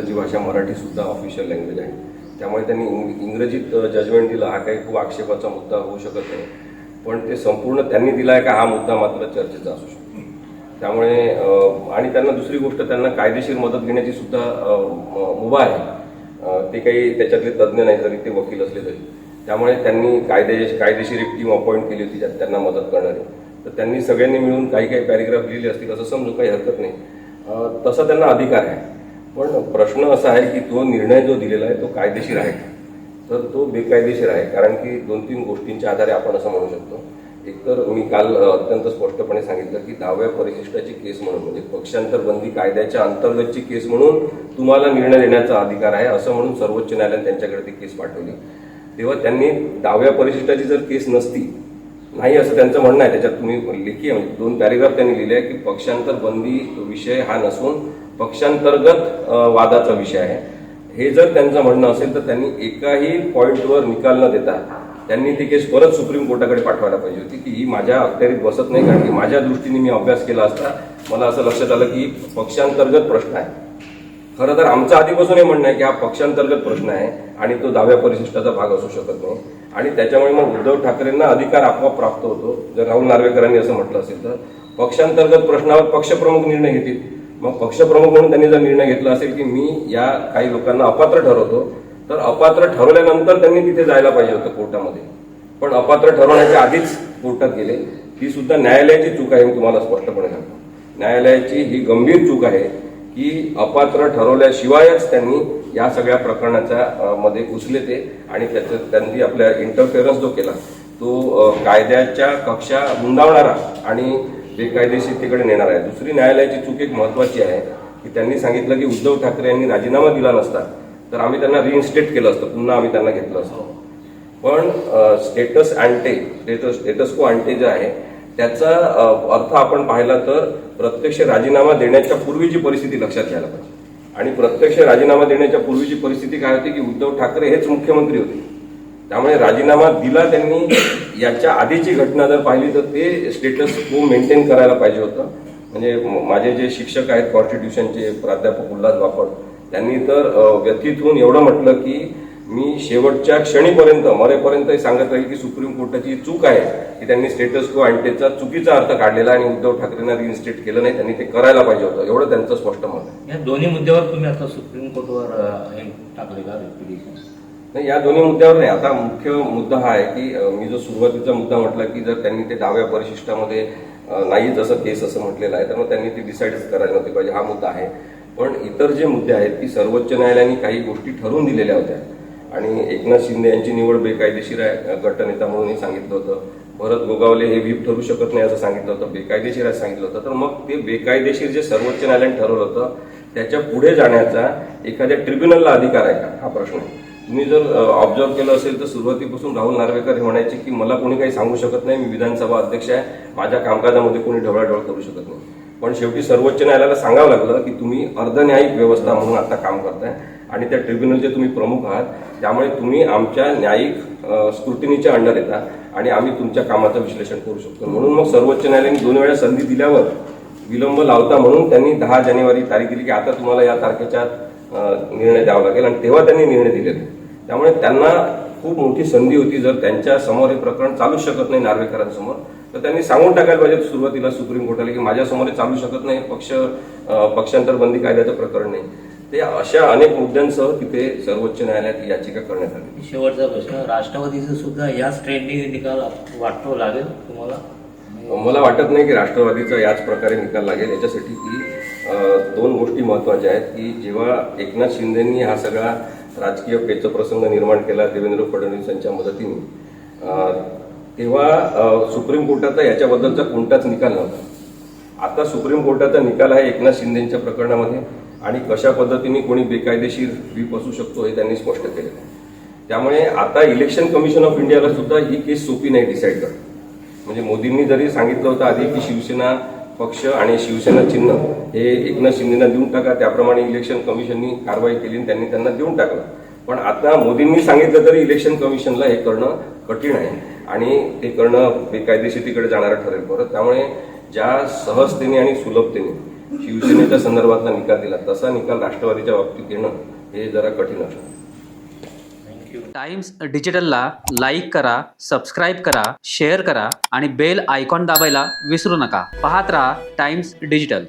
जी भाषा मराठी सुद्धा official language आहे. त्यामुळे त्यांनी इंग- इंग्रजीत जजमेंट दिला. हा काही खूप आक्षेपाचा मुद्दा होऊ शकत नाही. पण ते संपूर्ण त्यांनी दिला आहे का हा मुद्दा मात्र चर्चेचा असू शकतो. त्यामुळे आणि त्यांना दुसरी गोष्ट त्यांना कायदेशीर मदत घेण्याची सुद्धा मुभा आहे. ते काही त्याच्यातले तज्ज्ञ नाही जरी ते वकील असले तरी. त्यामुळे त्यांनी कायदे कायदेशीर एक टीम अपॉइंट केली होती ज्यात त्यांना मदत करणारी. तर त्यांनी सगळ्यांनी मिळून काही काही पॅरेग्राफ लिहिले असतील असं समजू काही हरकत नाही. तसा त्यांना अधिकार आहे. पण प्रश्न असा आहे की तो निर्णय जो दिलेला आहे तो कायदेशीर आहे. तर तो बेकायदेशीर आहे. कारण की दोन तीन गोष्टींच्या आधारे आपण असं म्हणू शकतो. एकतर मी काल अत्यंत स्पष्टपणे सांगितलं की दहाव्या परिशिष्टाची केस म्हणून म्हणजे पक्षांतर बंदी कायद्याच्या अंतर्गतची केस म्हणून तुम्हाला निर्णय देण्याचा अधिकार आहे असं म्हणून सर्वोच्च न्यायालयाने त्यांच्याकडे ती केस पाठवली. तेव्हा त्यांनी दहाव्या परिशिष्टाची जर केस नसती नाही असं त्यांचं म्हणणं आहे. त्याच्यात तुम्ही लिखी म्हणजे दोन पॅरेग्राफ त्यांनी लिहिले आहे की पक्षांतर बंदी विषय हा नसून पक्षांतर्गत वादाचा विषय आहे. हे जर त्यांचं म्हणणं असेल तर त्यांनी एकाही पॉईंटवर निकाल न देता त्यांनी ती केस परत सुप्रीम कोर्टाकडे पाठवायला पाहिजे होती की ही माझ्या अखत्यारीत बसत नाही कारण की माझ्या दृष्टीने मी अभ्यास केला असता मला असं लक्षात आलं की पक्षांतर्गत प्रश्न आहे. खरं तर आमचं आधीपासून हे म्हणणं आहे की हा पक्षांतर्गत प्रश्न आहे आणि तो दहाव्या परिशिष्टाचा भाग असू शकत नाही. आणि त्याच्यामुळे मग उद्धव ठाकरेंना अधिकार आपोआप प्राप्त होतो. जर राहुल नार्वेकरांनी असं म्हटलं असेल तर. पक्षांतर्गत प्रश्नावर पक्षप्रमुख निर्णय घेतील. मग पक्षप्रमुख म्हणून त्यांनी जर निर्णय घेतला असेल की मी या काही लोकांना अपात्र ठरवतो तर अपात्र ठरवल्यानंतर त्यांनी तिथे जायला पाहिजे होतं कोर्टामध्ये. पण अपात्र ठरवण्याच्या आधीच कोर्टात गेले. ही सुद्धा न्यायालयाची चूक आहे मी तुम्हाला स्पष्टपणे सांगतो. न्यायालयाची ही गंभीर चूक आहे की अपात्र ठरवल्याशिवायच त्यांनी या सगळ्या प्रकरणाच्या मध्ये घुसले ते आणि त्याचं त्यांनी आपल्या इंटरफेरन्स जो केला तो कायद्याच्या कक्षा गुंडावणारा आणि बेकायदेशीर तिकडे नेणार आहे. दुसरी न्यायालयाची चूक एक महत्वाची आहे की त्यांनी सांगितलं की उद्धव ठाकरे यांनी राजीनामा दिला नसता तर आम्ही त्यांना रिइन्स्टेट केलं असतं पुन्हा आम्ही त्यांना घेतलं असतं. पण स्टेटस अँटे स्टेटस स्टेटस को अँटे जे आहे त्याचा अर्थ आपण पाहिला तर प्रत्यक्ष राजीनामा देण्याच्या पूर्वीची परिस्थिती लक्षात घ्यायला पाहिजे. आणि प्रत्यक्ष राजीनामा देण्याच्या पूर्वीची परिस्थिती काय होती की उद्धव ठाकरे हेच मुख्यमंत्री होते. त्यामुळे राजीनामा दिला त्यांनी याच्या आधीची घटना जर पाहिली तर ते स्टेटस को मेंटेन करायला पाहिजे होतं. म्हणजे माझे जे शिक्षक आहेत कॉन्स्टिट्यूशनचे प्राध्यापक उल्हास बापट त्यांनी तर अ, व्यथित होऊन एवढं म्हटलं की मी शेवटच्या क्षणीपर्यंत मरेपर्यंत हे सांगत राहील की सुप्रीम कोर्टाची चूक आहे की त्यांनी स्टेटस को अँटेचा चुकीचा अर्थ काढलेला आणि उद्धव ठाकरेंना रिइन्स्टेट केलं नाही त्यांनी ते करायला पाहिजे होतं. एवढं त्यांचं स्पष्ट मत आहे. या दोन्ही मुद्द्यावर तुम्ही आता सुप्रीम कोर्टवर हे टाकले का नाही या दोन्ही मुद्द्यावर नाही. आता मुख्य मुद्दा हा आहे की मी जो सुरुवातीचा मुद्दा म्हटला की जर त्यांनी ते दहाव्या परिशिष्टामध्ये अ, नाहीच असं केस असं म्हटलेलं आहे तर मग त्यांनी ते डिसाईडच करायला नव्हते पाहिजे. हा मुद्दा आहे. पण इतर जे मुद्दे आहेत की सर्वोच्च न्यायालयाने काही गोष्टी ठरवून दिलेल्या होत्या. आणि एकनाथ शिंदे यांची निवड बेकायदेशीर आहे गटनेता गटनेता म्हणूनही सांगितलं होतं. भरत गोगावले हे व्हीप ठरू शकत नाही असं सांगितलं होतं बेकायदेशीर आहे सांगितलं होतं. तर मग ते बेकायदेशीर जे सर्वोच्च न्यायालयाने ठरवलं होतं त्याच्या पुढे जाण्याचा एखाद्या ट्रिब्युनलला अधिकार आहे का? हा प्रश्न आहे. तुम्ही जर ऑब्झर्व केलं असेल तर सुरुवातीपासून राहुल नार्वेकर हे म्हणायचे की मला कोणी काही सांगू शकत नाही मी विधानसभा अध्यक्ष आहे माझ्या कामकाजामध्ये कोणी ढवळाढवळ करू शकत नाही. पण शेवटी सर्वोच्च न्यायालयाला सांगावं लागलं की तुम्ही अर्धन्यायिक व्यवस्था म्हणून आता काम करताय आणि त्या ट्रिब्युनलचे तुम्ही प्रमुख आहात. त्यामुळे तुम्ही आमच्या न्यायिक स्क्रुटिनीच्या अंडर येता आणि आम्ही तुमच्या कामाचं विश्लेषण करू शकतो. म्हणून मग सर्वोच्च न्यायालयाने दोन वेळा संधी दिल्यावर विलंब लावता म्हणून त्यांनी दहा जानेवारी तारीख दिली की आता तुम्हाला या तारखेच्या निर्णय द्यावा लागेल आणि तेव्हा त्यांनी निर्णय दिलेले. त्यामुळे त्यांना खूप मोठी संधी होती. जर त्यांच्यासमोर हे प्रकरण चालूच शकत नाही नार्वेकरांसमोर तर त्यांनी सांगून टाकायला पाहिजे सुरुवातीला सुप्रीम कोर्टाला की माझ्यासमोर हे चालू शकत नाही. पक्ष पक्षांतर बंदी कायद्याचं प्रकरण नाही. ते अशा अनेक मुद्द्यांसह तिथे सर्वोच्च न्यायालयात याचिका करण्यात आली. शेवटचा प्रश्न राष्ट्रवादीचं सुद्धा याच ट्रेंडनी निकाल वाटतो लागेल तुम्हाला? मला वाटत नाही की राष्ट्रवादीचा याच प्रकारे निकाल लागेल. याच्यासाठी की दोन गोष्टी महत्त्वाच्या आहेत की जेव्हा एकनाथ शिंदेंनी हा सगळा राजकीय पेचप्रसंग निर्माण केला देवेंद्र फडणवीसांच्या मदतीने अ, तेव्हा सुप्रीम कोर्टाचा याच्याबद्दलचा कोणताच निकाल नव्हता. आता सुप्रीम कोर्टाचा निकाल आहे एकनाथ शिंदेच्या प्रकरणामध्ये. आणि कशा पद्धतीने कोणी बेकायदेशीर व्हीप असू शकतो हे त्यांनी स्पष्ट केलेलं आहे. त्यामुळे आता इलेक्शन कमिशन ऑफ इंडियाला सुद्धा ही केस सोपी नाही डिसाईड करणं. म्हणजे मोदींनी जरी सांगितलं होतं आधी की शिवसेना पक्ष आणि शिवसेना चिन्ह हे एकनाथ शिंदेना देऊन टाका त्याप्रमाणे इलेक्शन कमिशननी कारवाई केली आणि त्यांनी त्यांना देऊन टाकलं. पण आता मोदींनी सांगितलं तरी इलेक्शन कमिशनला हे करणं कठीण आहे आणि ते करणं बेकायदेशीर तिकडे जाणारं ठरेल परत त्यामुळे ज्या सहजतेने आणि सुलभतेने शिवसेनेच्या संदर्भातला निकाल दिला तसा निकाल राष्ट्रवादीच्या बाबतीत येणं हे जरा कठीण असणार टाइम्स डिजिटलला लाईक करा सबस्क्राईब करा शेअर करा आणि बेल आयकॉन दाबायला विसरू नका. पाहत रहा टाइम्स डिजिटल.